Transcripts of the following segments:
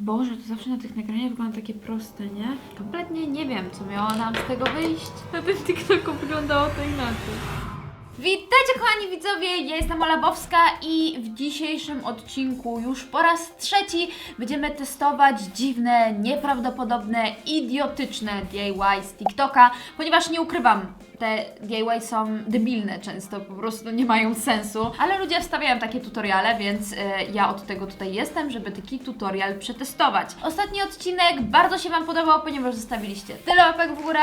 Boże, to zawsze na tych nagraniach wygląda takie proste, nie? Kompletnie nie wiem, co miało nam z tego wyjść. Na tym TikToku wyglądało to inaczej. Witajcie kochani widzowie, ja jestem Ola Bowska i w dzisiejszym odcinku już po raz trzeci będziemy testować dziwne, nieprawdopodobne, idiotyczne DIY z TikToka, ponieważ nie ukrywam, te DIY są debilne często, po prostu nie mają sensu, ale ludzie wstawiają takie tutoriale, więc e, ja od tego tutaj jestem, żeby taki tutorial przetestować. Ostatni odcinek bardzo się Wam podobał, ponieważ zostawiliście tyle łapek w górę,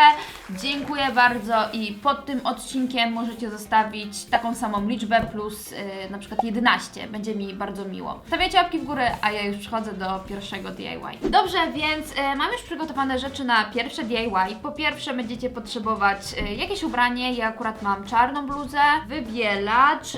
dziękuję bardzo i pod tym odcinkiem możecie zostawić taką samą liczbę plus e, na przykład 11, będzie mi bardzo miło. Stawiajcie łapki w górę, a ja już przechodzę do pierwszego DIY. Dobrze, więc e, mam już przygotowane rzeczy na pierwsze DIY. Po pierwsze będziecie potrzebować e, jakieś ubranie, ja akurat mam czarną bluzę, wybielacz,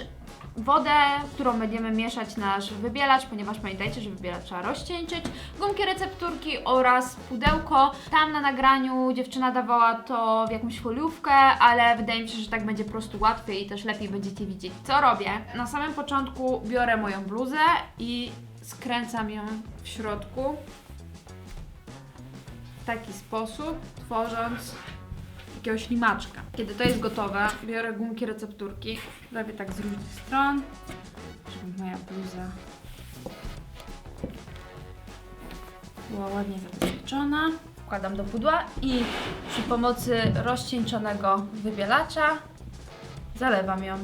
wodę, którą będziemy mieszać nasz wybielacz, ponieważ pamiętajcie, że wybielacz trzeba rozcieńczyć, gumki recepturki oraz pudełko. Tam na nagraniu dziewczyna dawała to w jakąś foliówkę, ale wydaje mi się, że tak będzie po prostu łatwiej i też lepiej będziecie widzieć, co robię. Na samym początku biorę moją bluzę i skręcam ją w środku w taki sposób, tworząc jakiegoś limaczka. Kiedy to jest gotowe, biorę gumki recepturki, robię tak z różnych stron, żeby moja bluza była ładnie zabezpieczona. Wkładam do pudła i przy pomocy rozcieńczonego wybielacza zalewam ją.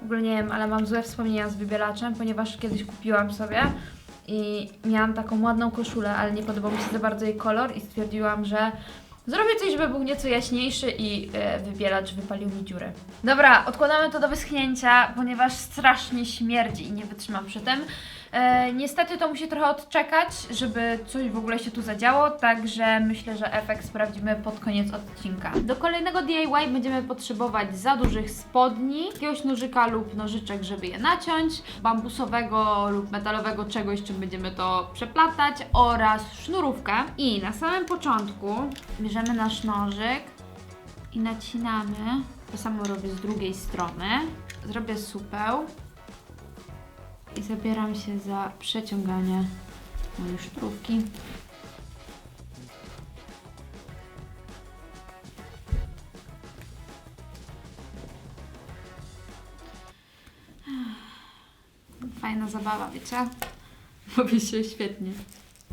W ogóle nie wiem, ale mam złe wspomnienia z wybielaczem, ponieważ kiedyś kupiłam sobie i miałam taką ładną koszulę, ale nie podobał mi się za bardzo jej kolor i stwierdziłam, że zrobię coś, żeby był nieco jaśniejszy i e, wybielacz wypalił mi dziury. Dobra, odkładamy to do wyschnięcia, ponieważ strasznie śmierdzi i nie wytrzymam przy tym. E, niestety to musi trochę odczekać, żeby coś w ogóle się tu zadziało, także myślę, że efekt sprawdzimy pod koniec odcinka. Do kolejnego DIY będziemy potrzebować za dużych spodni, jakiegoś nożyka lub nożyczek, żeby je naciąć, bambusowego lub metalowego czegoś, czym będziemy to przeplatać oraz sznurówkę. I na samym początku bierzemy nasz nożyk i nacinamy. To samo robię z drugiej strony. Zrobię supeł i zabieram się za przeciąganie mojej sztrówki. Fajna zabawa, wiecie? Bawię się świetnie.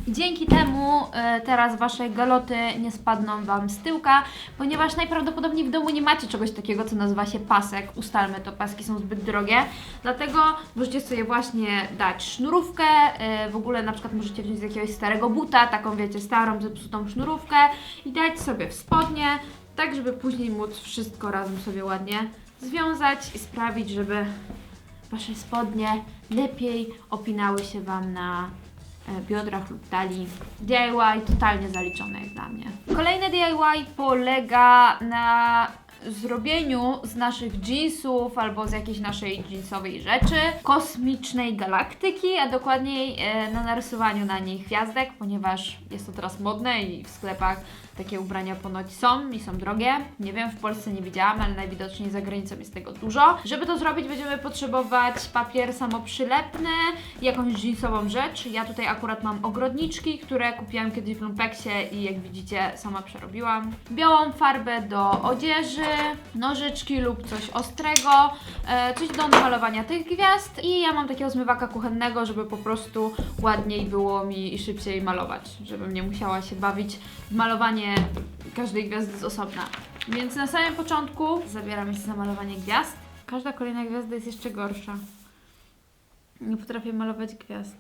Dzięki temu e, teraz Wasze galoty nie spadną Wam z tyłka, ponieważ najprawdopodobniej w domu nie macie czegoś takiego, co nazywa się pasek. Ustalmy to, paski są zbyt drogie. Dlatego możecie sobie właśnie dać sznurówkę, e, w ogóle na przykład możecie wziąć z jakiegoś starego buta, taką wiecie, starą, zepsutą sznurówkę i dać sobie w spodnie, tak żeby później móc wszystko razem sobie ładnie związać i sprawić, żeby Wasze spodnie lepiej opinały się Wam na biodrach lub talii. DIY totalnie zaliczone jak dla mnie. Kolejne DIY polega na zrobieniu z naszych jeansów albo z jakiejś naszej jeansowej rzeczy kosmicznej galaktyki, a dokładniej e, na narysowaniu na nich gwiazdek, ponieważ jest to teraz modne i w sklepach takie ubrania ponoć są i są drogie. Nie wiem, w Polsce nie widziałam, ale najwidoczniej za granicą jest tego dużo. Żeby to zrobić, będziemy potrzebować papier samoprzylepny, jakąś jeansową rzecz. Ja tutaj akurat mam ogrodniczki, które kupiłam kiedyś w Lumpeksie i jak widzicie, sama przerobiłam. Białą farbę do odzieży, nożyczki lub coś ostrego, e, coś do namalowania tych gwiazd i ja mam takiego zmywaka kuchennego, żeby po prostu ładniej było mi i szybciej malować, żebym nie musiała się bawić w malowanie każdej gwiazdy z osobna. Więc na samym początku zabieram się za malowanie gwiazd. Każda kolejna gwiazda jest jeszcze gorsza. Nie potrafię malować gwiazd.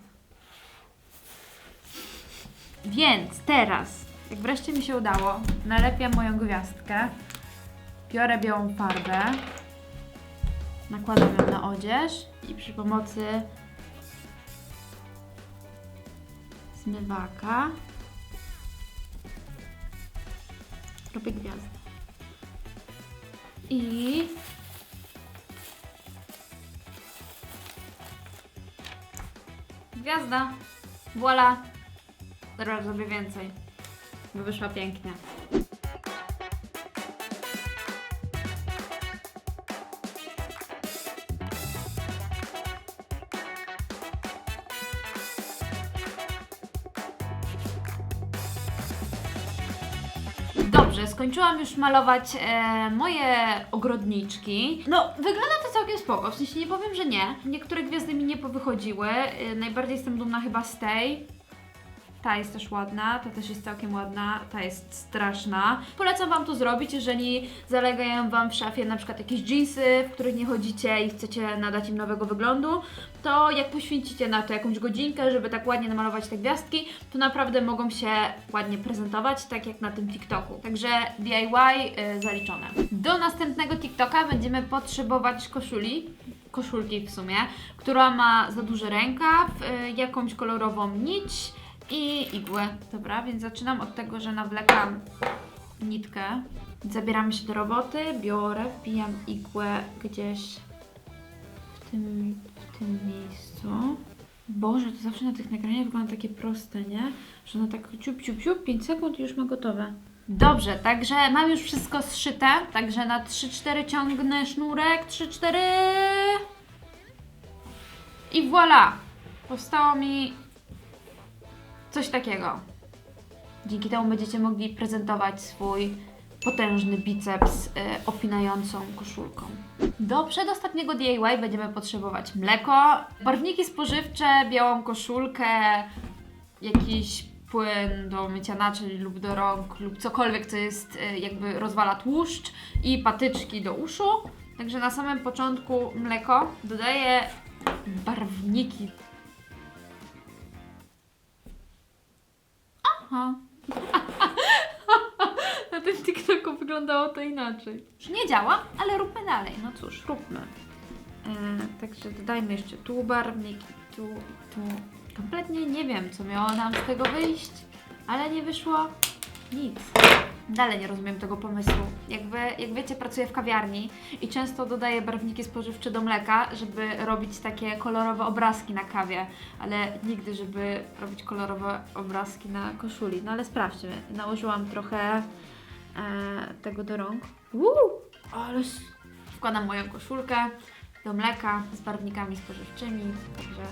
Więc teraz, jak wreszcie mi się udało, nalepiam moją gwiazdkę. Biorę białą farbę, nakładam ją na odzież i przy pomocy zmywaka robię gwiazdę. I gwiazda. Voila. Zrobię więcej, bo wyszła pięknie. Skończyłam już malować e, moje ogrodniczki. No, wygląda to całkiem spoko, w sensie nie powiem, że nie. Niektóre gwiazdy mi nie powychodziły. E, najbardziej jestem dumna chyba z tej. Ta jest też ładna, ta też jest całkiem ładna, ta jest straszna. Polecam Wam to zrobić, jeżeli zalegają Wam w szafie na przykład jakieś jeansy, w których nie chodzicie i chcecie nadać im nowego wyglądu, to jak poświęcicie na to jakąś godzinkę, żeby tak ładnie namalować te gwiazdki, to naprawdę mogą się ładnie prezentować, tak jak na tym TikToku. Także DIY y, zaliczone. Do następnego TikToka będziemy potrzebować koszuli, koszulki w sumie, która ma za duży rękaw, y, jakąś kolorową nić i igłę. Dobra, więc zaczynam od tego, że nawlekam nitkę. Zabieramy się do roboty, biorę, wbijam igłę gdzieś w tym, w tym miejscu. Boże, to zawsze na tych nagraniach wygląda takie proste, nie? Że no tak ciup, ciup, ciup, 5 sekund i już ma gotowe. Dobrze, także mam już wszystko zszyte, także na 3-4 ciągnę sznurek, 3-4 i voilà! Powstało mi coś takiego. Dzięki temu będziecie mogli prezentować swój potężny biceps y, opinającą koszulką. Do przedostatniego DIY będziemy potrzebować mleko, barwniki spożywcze, białą koszulkę, jakiś płyn do mycia naczyń lub do rąk lub cokolwiek, co jest y, jakby rozwala tłuszcz i patyczki do uszu. Także na samym początku mleko dodaję barwniki. Aha. Na tym TikToku wyglądało to inaczej. Już nie działa, ale róbmy dalej. No cóż, róbmy. E, także dodajmy jeszcze tu barwniki, tu i tu. Kompletnie nie wiem, co miało nam z tego wyjść, ale nie wyszło nic. Dalej nie rozumiem tego pomysłu. Jakby, jak wiecie, pracuję w kawiarni i często dodaję barwniki spożywcze do mleka, żeby robić takie kolorowe obrazki na kawie, ale nigdy, żeby robić kolorowe obrazki na koszuli. No ale sprawdźmy. Nałożyłam trochę e, tego do rąk. Uuu, ale wkładam moją koszulkę do mleka z barwnikami spożywczymi, także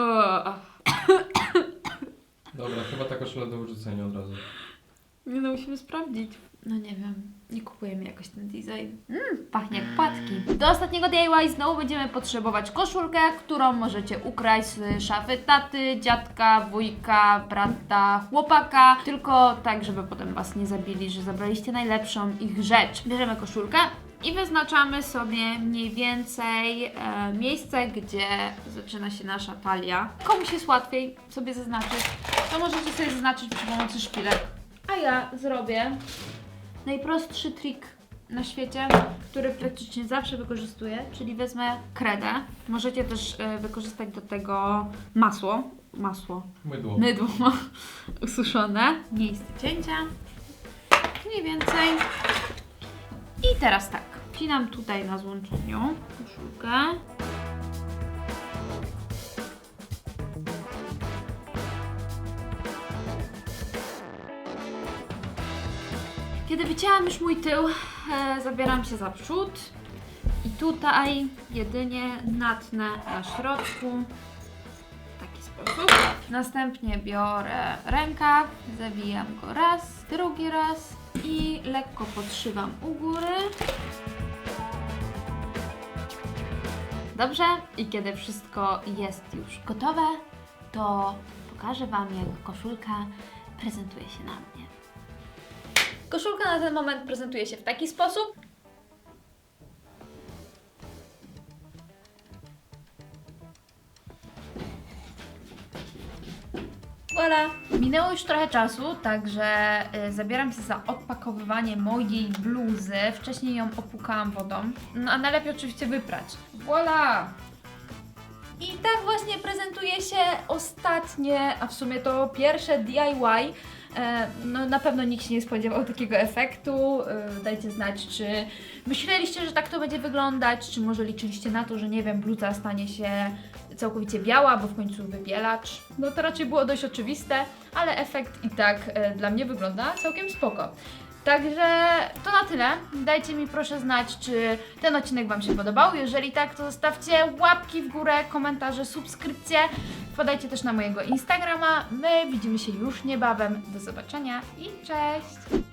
O, Dobra, chyba ta koszula do wyrzucenia od razu. Nie no, musimy sprawdzić. No nie wiem, nie kupuje mi jakoś ten design. Mmm, pachnie jak płatki. Do ostatniego DIY znowu będziemy potrzebować koszulkę, którą możecie ukraść z szafy taty, dziadka, wujka, brata, chłopaka. Tylko tak, żeby potem Was nie zabili, że zabraliście najlepszą ich rzecz. Bierzemy koszulkę i wyznaczamy sobie mniej więcej e, miejsce, gdzie zaczyna się nasza talia. Komuś jest łatwiej sobie zaznaczyć, to możecie sobie zaznaczyć przy pomocy szpilek. A ja zrobię najprostszy trik na świecie, który praktycznie zawsze wykorzystuję, czyli wezmę kredę. Możecie też e, wykorzystać do tego masło. Masło. Mydło. Mydło ususzone. Miejsce cięcia. Mniej więcej. I teraz tak. Wcinam tutaj na złączeniu koszulkę. Kiedy wycięłam już mój tył, e, zabieram się za przód. I tutaj jedynie natnę na środku w taki sposób. Następnie biorę rękaw, zawijam go raz, drugi raz i lekko podszywam u góry. Dobrze? I kiedy wszystko jest już gotowe, to pokażę Wam, jak koszulka prezentuje się na mnie. Koszulka na ten moment prezentuje się w taki sposób. Voilà. Minęło już trochę czasu, także y, zabieram się za odpakowywanie mojej bluzy. Wcześniej ją opłukałam wodą, no a najlepiej oczywiście wyprać. Voilà! I tak właśnie prezentuje się ostatnie, a w sumie to pierwsze DIY. E, No na pewno nikt się nie spodziewał takiego efektu. E, Dajcie znać, czy myśleliście, że tak to będzie wyglądać, czy może liczyliście na to, że nie wiem, bluza stanie się całkowicie biała, bo w końcu wybielacz. No to raczej było dość oczywiste, ale efekt i tak e, dla mnie wygląda całkiem spoko. Także to na tyle. Dajcie mi proszę znać, czy ten odcinek Wam się podobał. Jeżeli tak, to zostawcie łapki w górę, komentarze, subskrypcje. Wpadajcie też na mojego Instagrama. My widzimy się już niebawem. Do zobaczenia i cześć!